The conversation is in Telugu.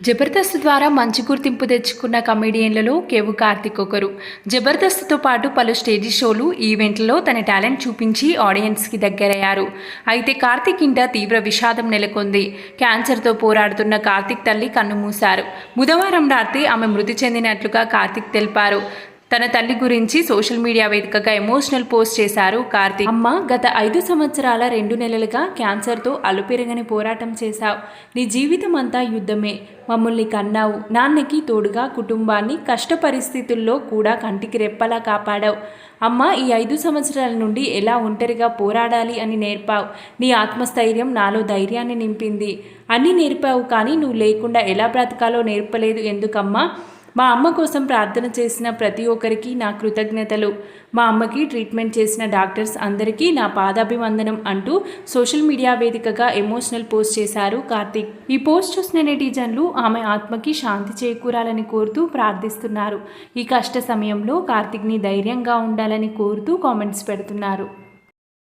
జబర్దస్త్ ద్వారా మంచి గుర్తింపు తెచ్చుకున్న కమెడియన్లలో కేవు కార్తిక్ ఒకరు. జబర్దస్త్తో పాటు పలు స్టేజ్ షోలు ఈవెంట్లలో తన టాలెంట్ చూపించి ఆడియన్స్కి దగ్గరయ్యారు. అయితే కార్తిక్ ఇంట తీవ్ర విషాదం నెలకొంది. క్యాన్సర్తో పోరాడుతున్న కార్తిక్ తల్లి కన్నుమూశారు బుధవారం రాత్రి ఆమె మృతి చెందినట్లుగా కార్తిక్ తెలిపారు. తన తల్లి గురించి సోషల్ మీడియా వేదికగా ఎమోషనల్ పోస్ట్ చేశారు కార్తీక్. అమ్మ గత ఐదు సంవత్సరాల రెండు నెలలుగా క్యాన్సర్తో అలుపెరగని పోరాటం చేశావు. నీ జీవితం అంతా యుద్ధమే. మమ్మల్ని కన్నావు. నాన్నకి తోడుగా కుటుంబాన్ని కష్ట పరిస్థితుల్లో కూడా కంటికి రెప్పలా కాపాడావు. అమ్మ ఈ ఐదు సంవత్సరాల నుండి ఎలా ఒంటరిగా పోరాడాలి అని నేర్పావు. నీ ఆత్మస్థైర్యం నాలో ధైర్యాన్ని నింపింది. అన్నీ నేర్పావు కానీ నువ్వు లేకుండా ఎలా బ్రతకాలో నేర్పలేదు ఎందుకమ్మా? మా అమ్మ కోసం ప్రార్థన చేసిన ప్రతి ఒక్కరికి నా కృతజ్ఞతలు. మా అమ్మకి ట్రీట్మెంట్ చేసిన డాక్టర్స్ అందరికీ నా పాదాభివందనం అంటూ సోషల్ మీడియా వేదికగా ఎమోషనల్ పోస్ట్ చేశారు కార్తీక్. ఈ పోస్ట్ చూసిన నెటిజన్లు ఆమె ఆత్మకి శాంతి చేకూరాలని కోరుతూ ప్రార్థిస్తున్నారు. ఈ కష్ట సమయంలో కార్తీక్ని ధైర్యంగా ఉండాలని కోరుతూ కామెంట్స్ పెడుతున్నారు.